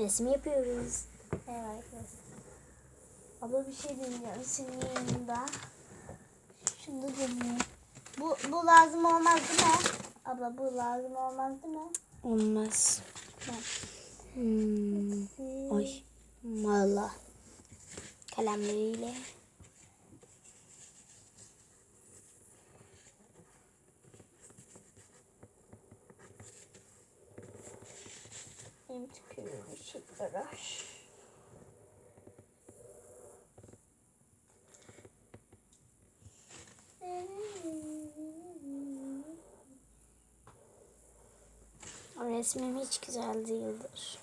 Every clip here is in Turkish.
Resim yapıyoruz. Evet arkadaşlar. Abla bir şey deneyeceğim senin yanında. Şunu deneyeyim. Bu, bu lazım olmaz değil mi? Abla bu lazım olmaz değil mi? Olmaz. Hmm. Oy. Valla. Kalemleriyle. Benim tükürüğüm ışıklara. O resmim hiç güzel değildir.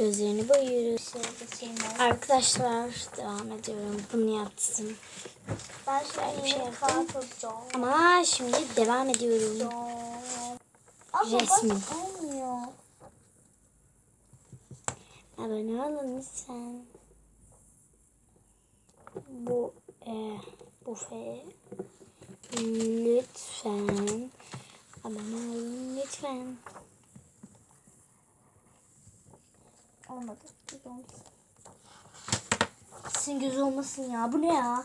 Gözlerini boyuyoruz. Şöyle. Arkadaşlar devam ediyorum. Bunu yaptım. Ben Güzel bir şey yaptım. Ama şimdi devam ediyorum. Resmi. Abone olun lütfen. Bu e, bufe lütfen abone olun lütfen. Olmadı. Güzel olmasın. Sizin göz olmasın ya. Bu ne ya?